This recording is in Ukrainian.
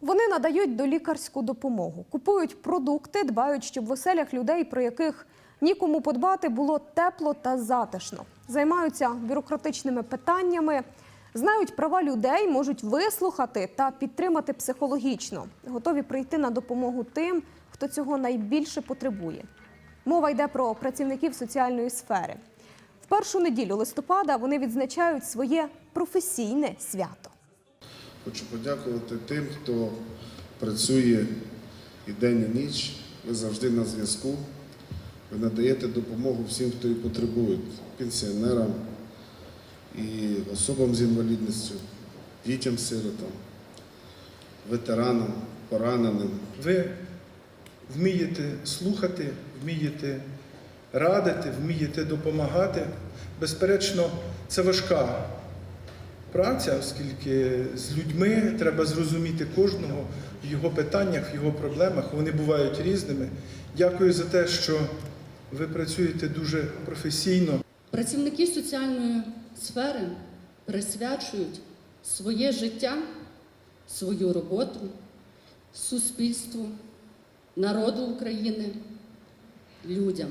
Вони надають долікарську допомогу, купують продукти, дбають, щоб в оселях людей, про яких нікому подбати, було тепло та затишно. Займаються бюрократичними питаннями, знають права людей, можуть вислухати та підтримати психологічно. Готові прийти на допомогу тим, хто цього найбільше потребує. Мова йде про працівників соціальної сфери. В першу неділю листопада вони відзначають своє професійне свято. Хочу подякувати тим, хто працює і день, і ніч. Ви завжди на зв'язку. Ви надаєте допомогу всім, хто її потребує, пенсіонерам і особам з інвалідністю, дітям-сиротам, ветеранам, пораненим. Ви вмієте слухати, вмієте радити, вмієте допомагати. Безперечно, це важка праця, оскільки з людьми треба зрозуміти кожного в його питаннях, в його проблемах. Вони бувають різними. Дякую за те, що ви працюєте дуже професійно. Працівники соціальної сфери присвячують своє життя, свою роботу суспільству, народу України, людям.